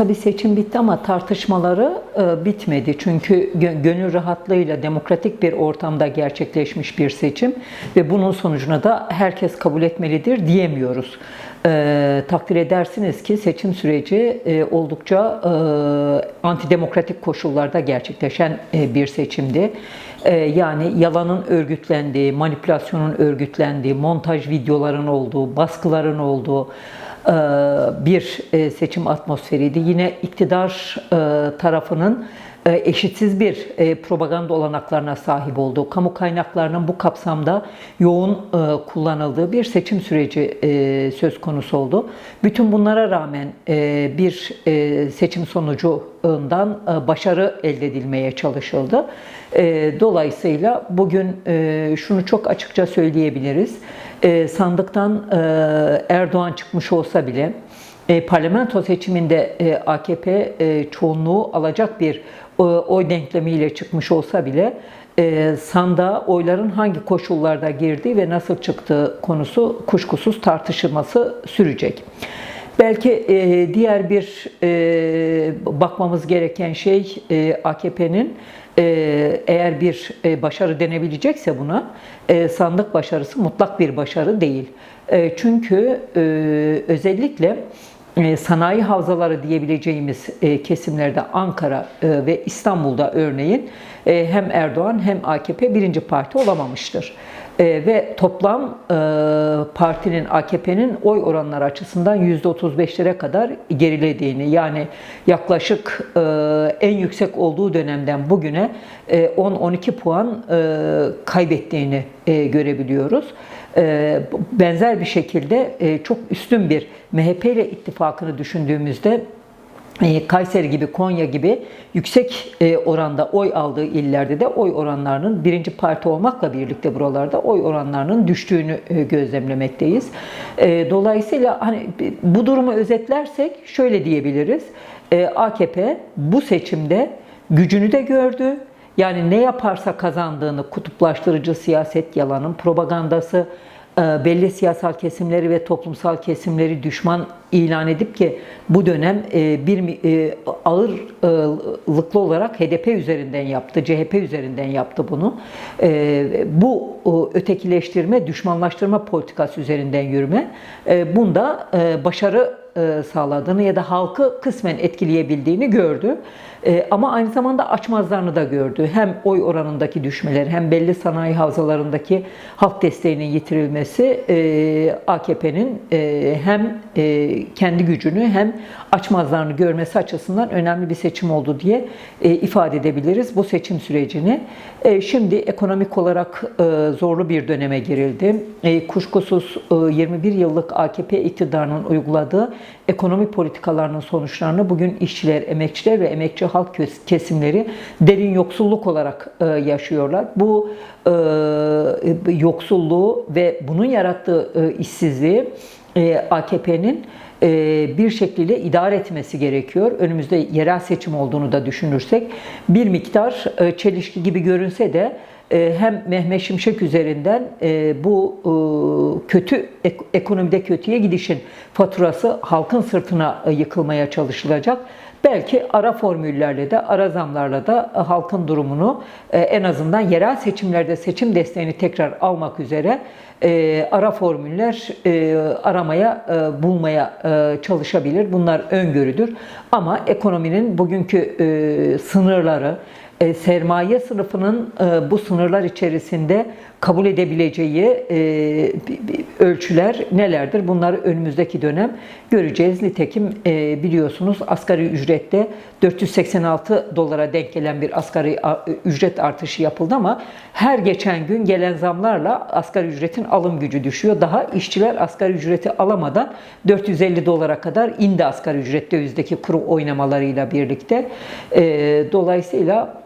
tabii seçim bitti ama tartışmaları e, bitmedi. Çünkü gö- gönül rahatlığıyla demokratik bir ortamda gerçekleşmiş bir seçim ve bunun sonucuna da herkes kabul etmelidir diyemiyoruz. E, takdir edersiniz ki seçim süreci e, oldukça e, antidemokratik koşullarda gerçekleşen e, bir seçimdi. E, yani yalanın örgütlendiği, manipülasyonun örgütlendiği, montaj videoların olduğu, baskıların olduğu, bir e, seçim atmosferiydi. Yine iktidar e, tarafının e, eşitsiz bir e, propaganda olanaklarına sahip olduğu, kamu kaynaklarının bu kapsamda yoğun e, kullanıldığı bir seçim süreci e, söz konusu oldu. Bütün bunlara rağmen e, bir e, seçim sonucundan e, başarı elde edilmeye çalışıldı. E, Dolayısıyla bugün e, şunu çok açıkça söyleyebiliriz. E, Sandıktan Erdoğan çıkmış olsa bile e, parlamento seçiminde e, AKP e, çoğunluğu alacak bir oy denklemiyle çıkmış olsa bile e, sandığa oyların hangi koşullarda girdiği ve nasıl çıktığı konusu kuşkusuz tartışılması sürecek. Belki diğer bir bakmamız gereken şey AKP'nin eğer bir e, başarı denebilecekse buna e, sandık başarısı mutlak bir başarı değil. E, çünkü özellikle sanayi havzaları diyebileceğimiz kesimlerde Ankara ve İstanbul'da örneğin hem Erdoğan hem AKP birinci parti olamamıştır. E, ve toplam e, partinin AKP'nin oy oranları açısından %35'lere kadar gerilediğini yani yaklaşık e, en yüksek olduğu dönemden bugüne e, 10-12 puan e, kaybettiğini e, görebiliyoruz. E, benzer bir şekilde e, çok üstün bir MHP ile ittifakını düşündüğümüzde Kayseri gibi, Konya gibi yüksek e, oranda oy aldığı illerde de oy oranlarının birinci parti olmakla birlikte buralarda oy oranlarının düştüğünü e, gözlemlemekteyiz. Dolayısıyla hani bu durumu özetlersek şöyle diyebiliriz. AKP bu seçimde gücünü de gördü. Yani ne yaparsa kazandığını kutuplaştırıcı siyaset yalanın propagandası, belli siyasal kesimleri ve toplumsal kesimleri düşman ilan edip ki bu dönem bir ağırlıklı olarak HDP üzerinden yaptı, CHP üzerinden yaptı bunu. Bu ötekileştirme, düşmanlaştırma politikası üzerinden yürüme bunda başarı sağladığını ya da halkı kısmen etkileyebildiğini gördü. Ama aynı zamanda açmazlarını da gördü. Hem oy oranındaki düşmeler hem belli sanayi havzalarındaki halk desteğinin yitirilmesi AKP'nin hem kendi gücünü hem açmazlarını görmesi açısından önemli bir seçim oldu diye ifade edebiliriz bu seçim sürecini. Şimdi ekonomik olarak zorlu bir döneme girildi. Kuşkusuz 21 yıllık AKP iktidarının uyguladığı ekonomi politikalarının sonuçlarını bugün işçiler, emekçiler ve emekçi halk kesimleri derin yoksulluk olarak yaşıyorlar. Bu yoksulluğu ve bunun yarattığı işsizliği AKP'nin bir şekilde idare etmesi gerekiyor. Önümüzde yerel seçim olduğunu da düşünürsek bir miktar çelişki gibi görünse de hem Mehmet Şimşek üzerinden bu kötü ekonomide kötüye gidişin faturası halkın sırtına yıkılmaya çalışılacak. Belki ara formüllerle de, ara zamlarla da halkın durumunu en azından yerel seçimlerde seçim desteğini tekrar almak üzere ara formüller aramaya, bulmaya çalışabilir. Bunlar öngörüdür. Ama ekonominin bugünkü sınırları, sermaye sınıfının bu sınırlar içerisinde kabul edebileceği ölçüler nelerdir? Bunları önümüzdeki dönem göreceğiz. Nitekim biliyorsunuz asgari ücrette 486 dolara denk gelen bir asgari ücret artışı yapıldı ama her geçen gün gelen zamlarla asgari ücretin alım gücü düşüyor. Daha işçiler asgari ücreti alamadan 450 dolara kadar indi asgari ücret dövizdeki kuru oynamalarıyla birlikte. Dolayısıyla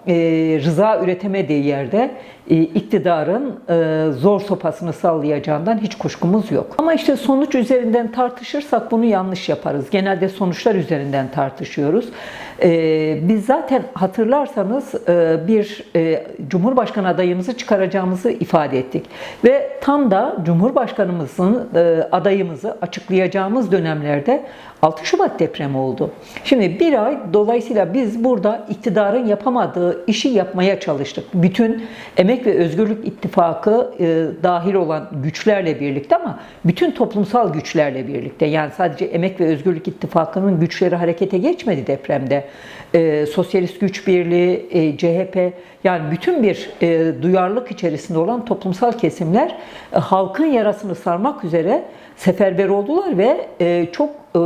rıza üretemediği yerde e, iktidarın e, zor sopasını sallayacağından hiç kuşkumuz yok. Ama işte sonuç üzerinden tartışırsak bunu yanlış yaparız. Genelde sonuçlar üzerinden tartışıyoruz. E, biz zaten hatırlarsanız e, bir e, Cumhurbaşkanı adayımızı çıkaracağımızı ifade ettik. Ve tam da Cumhurbaşkanımızın e, adayımızı açıklayacağımız dönemlerde 6 Şubat depremi oldu. Şimdi bir ay dolayısıyla biz burada iktidarın yapamadığı işi yapmaya çalıştık. Bütün Emek ve Özgürlük İttifakı e, dahil olan güçlerle birlikte ama bütün toplumsal güçlerle birlikte. Yani sadece Emek ve Özgürlük İttifakı'nın güçleri harekete geçmedi depremde. E, Sosyalist Güç Birliği, e, CHP yani bütün bir e, duyarlılık içerisinde olan toplumsal kesimler e, halkın yarasını sarmak üzere seferber oldular ve e, çok e,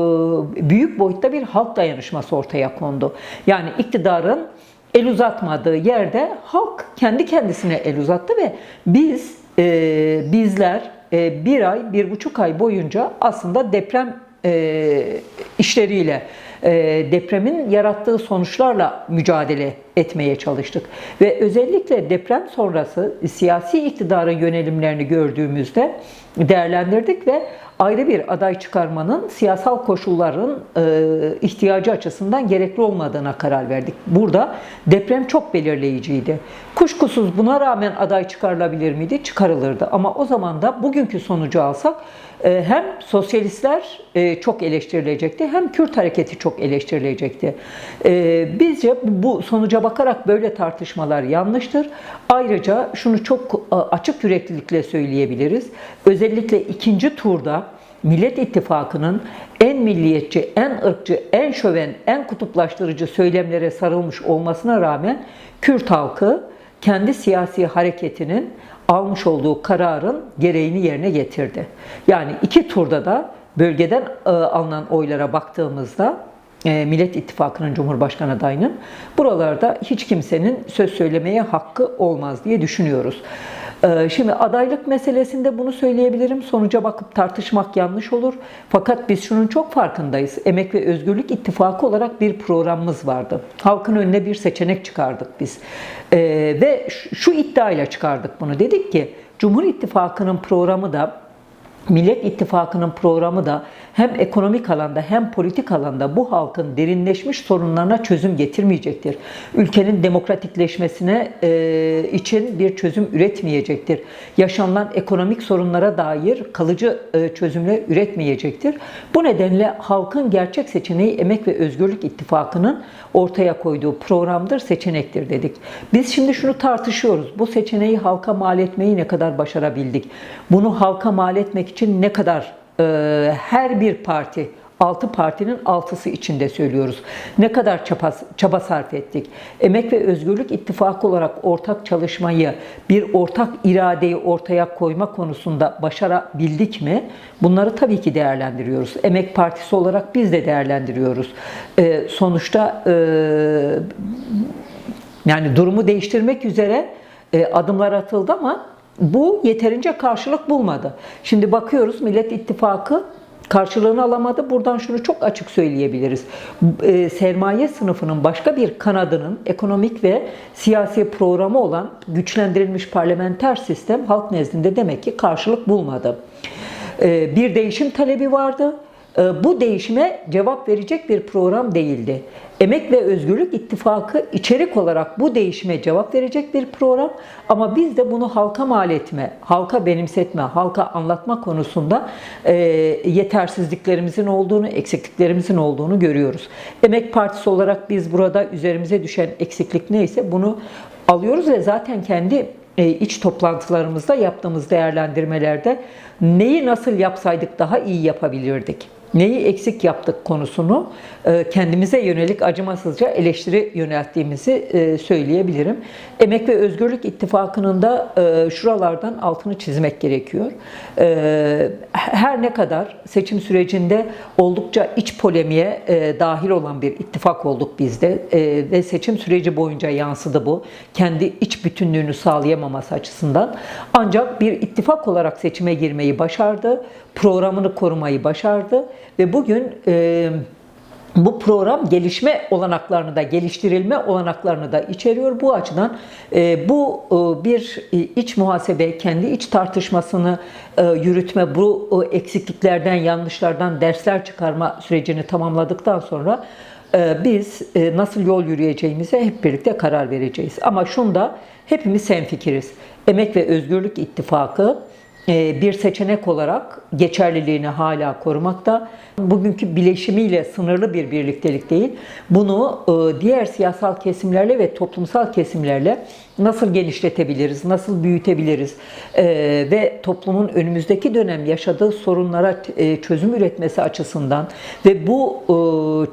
büyük boyutta bir halk dayanışması ortaya kondu. Yani iktidarın el uzatmadığı yerde halk kendi kendisine el uzattı ve biz e, bizler e, bir ay, bir buçuk ay boyunca aslında deprem e, işleriyle, e, depremin yarattığı sonuçlarla mücadele etmeye çalıştık. Ve özellikle deprem sonrası siyasi iktidarın yönelimlerini gördüğümüzde değerlendirdik ve ayrı bir aday çıkarmanın siyasal koşulların e, ihtiyacı açısından gerekli olmadığına karar verdik. Burada deprem çok belirleyiciydi. Kuşkusuz buna rağmen aday çıkarılabilir miydi? Çıkarılırdı. Ama o zaman da bugünkü sonucu alsak hem sosyalistler e, çok eleştirilecekti hem Kürt hareketi çok eleştirilecekti. E, bizce bu sonuca bakarak böyle tartışmalar yanlıştır. Ayrıca şunu çok e, açık yüreklilikle söyleyebiliriz. Özellikle ikinci turda Millet İttifakı'nın en milliyetçi, en ırkçı, en şöven, en kutuplaştırıcı söylemlere sarılmış olmasına rağmen Kürt halkı kendi siyasi hareketinin almış olduğu kararın gereğini yerine getirdi. Yani iki turda da bölgeden e, alınan oylara baktığımızda e, Millet İttifakı'nın Cumhurbaşkanı adayının buralarda hiç kimsenin söz söylemeye hakkı olmaz diye düşünüyoruz. E, Şimdi adaylık meselesinde bunu söyleyebilirim. Sonuca bakıp tartışmak yanlış olur. Fakat biz şunun çok farkındayız. Emek ve Özgürlük İttifakı olarak bir programımız vardı. Halkın önüne bir seçenek çıkardık biz. E, Ve şu iddiayla çıkardık bunu. Dedik ki Cumhur İttifakı'nın programı da Millet İttifakı'nın programı da hem ekonomik alanda hem politik alanda bu halkın derinleşmiş sorunlarına çözüm getirmeyecektir. Ülkenin demokratikleşmesine e, için bir çözüm üretmeyecektir. Yaşanılan ekonomik sorunlara dair kalıcı e, çözümler üretmeyecektir. Bu nedenle halkın gerçek seçeneği Emek ve Özgürlük İttifakı'nın ortaya koyduğu programdır, seçenektir dedik. Biz şimdi şunu tartışıyoruz. Bu seçeneği halka mal etmeyi ne kadar başarabildik? Bunu halka mal etmek için ne kadar e, her bir parti Altı partinin altısı içinde söylüyoruz. Ne kadar çaba, çaba sarf ettik. Emek ve Özgürlük İttifakı olarak ortak çalışmayı, bir ortak iradeyi ortaya koyma konusunda başarabildik mi? Bunları tabii ki değerlendiriyoruz. Emek Partisi olarak biz de değerlendiriyoruz. Ee, sonuçta e, yani durumu değiştirmek üzere e, adımlar atıldı ama bu yeterince karşılık bulmadı. Şimdi bakıyoruz Millet İttifakı karşılığını alamadı. Buradan şunu çok açık söyleyebiliriz. E, sermaye sınıfının başka bir kanadının ekonomik ve siyasi programı olan güçlendirilmiş parlamenter sistem halk nezdinde demek ki karşılık bulmadı. E, bir değişim talebi vardı. E, bu değişime cevap verecek bir program değildi. Emek ve Özgürlük İttifakı içerik olarak bu değişime cevap verecek bir program ama biz de bunu halka mal etme, halka benimsetme, halka anlatma konusunda e, yetersizliklerimizin olduğunu, eksikliklerimizin olduğunu görüyoruz. Emek Partisi olarak biz burada üzerimize düşen eksiklik neyse bunu alıyoruz ve zaten kendi e, iç toplantılarımızda yaptığımız değerlendirmelerde neyi nasıl yapsaydık daha iyi yapabilirdik neyi eksik yaptık konusunu e, kendimize yönelik acımasızca eleştiri yönelttiğimizi e, söyleyebilirim. Emek ve Özgürlük İttifakı'nın da e, şuralardan altını çizmek gerekiyor. Her ne kadar seçim sürecinde oldukça iç polemiğe dahil olan bir ittifak olduk biz de ve seçim süreci boyunca yansıdı bu. Kendi iç bütünlüğünü sağlayamaması açısından. Ancak bir ittifak olarak seçime girmeyi başardı, programını korumayı başardı ve bugün bu program gelişme olanaklarını da geliştirilme olanaklarını da içeriyor. Bu açıdan e, bu e, bir e, iç muhasebe, kendi iç tartışmasını e, yürütme, bu e, eksikliklerden, yanlışlardan dersler çıkarma sürecini tamamladıktan sonra e, biz e, nasıl yol yürüyeceğimize hep birlikte karar vereceğiz. Ama şunda hepimiz hemfikiriz. Emek ve Özgürlük İttifakı e, bir seçenek olarak geçerliliğini hala korumakta. Bugünkü bileşimiyle sınırlı bir birliktelik değil. Bunu e, diğer siyasal kesimlerle ve toplumsal kesimlerle nasıl genişletebiliriz, nasıl büyütebiliriz e, ve toplumun önümüzdeki dönem yaşadığı sorunlara e, çözüm üretmesi açısından ve bu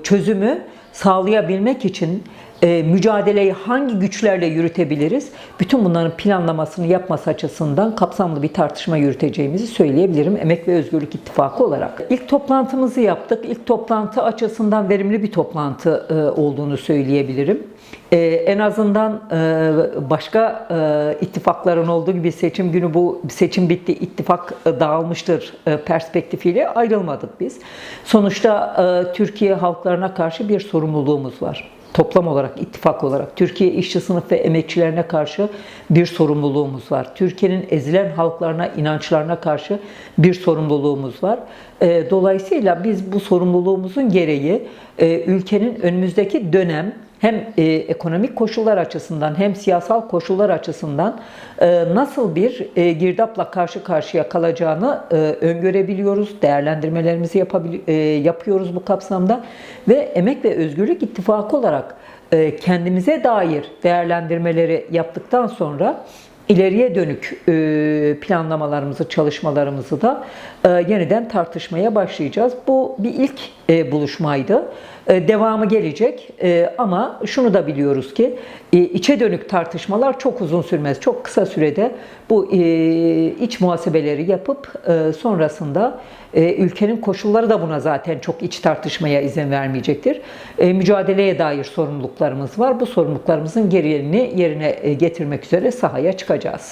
çözümü sağlayabilmek için e, mücadeleyi hangi güçlerle yürütebiliriz? Bütün bunların planlamasını yapması açısından kapsamlı bir tartışma yürüteceğimizi söyleyebilirim Emek ve Özgürlük İttifakı olarak. İlk toplantımızı yaptık. İlk toplantı açısından verimli bir toplantı e, olduğunu söyleyebilirim. E, en azından e, başka e, ittifakların olduğu gibi seçim günü bu seçim bitti, ittifak dağılmıştır e, perspektifiyle ayrılmadık biz. Sonuçta Türkiye halklarına karşı bir sorumluluğumuz var toplam olarak, ittifak olarak Türkiye işçi sınıf ve emekçilerine karşı bir sorumluluğumuz var. Türkiye'nin ezilen halklarına, inançlarına karşı bir sorumluluğumuz var. E, Dolayısıyla biz bu sorumluluğumuzun gereği e, ülkenin önümüzdeki dönem hem e, ekonomik koşullar açısından hem siyasal koşullar açısından e, nasıl bir e, girdapla karşı karşıya kalacağını e, öngörebiliyoruz, değerlendirmelerimizi yapabil- e, yapıyoruz bu kapsamda ve Emek ve Özgürlük İttifakı olarak e, kendimize dair değerlendirmeleri yaptıktan sonra ileriye dönük e, planlamalarımızı, çalışmalarımızı da e, yeniden tartışmaya başlayacağız. Bu bir ilk e, buluşmaydı. E, Devamı gelecek E, ama şunu da biliyoruz ki e, içe dönük tartışmalar çok uzun sürmez. Çok kısa sürede bu e, iç muhasebeleri yapıp e, sonrasında e, ülkenin koşulları da buna zaten çok iç tartışmaya izin vermeyecektir. E, Mücadeleye dair sorumluluklarımız var. Bu sorumluluklarımızın gereğini yerine e, getirmek üzere sahaya çıkacağız.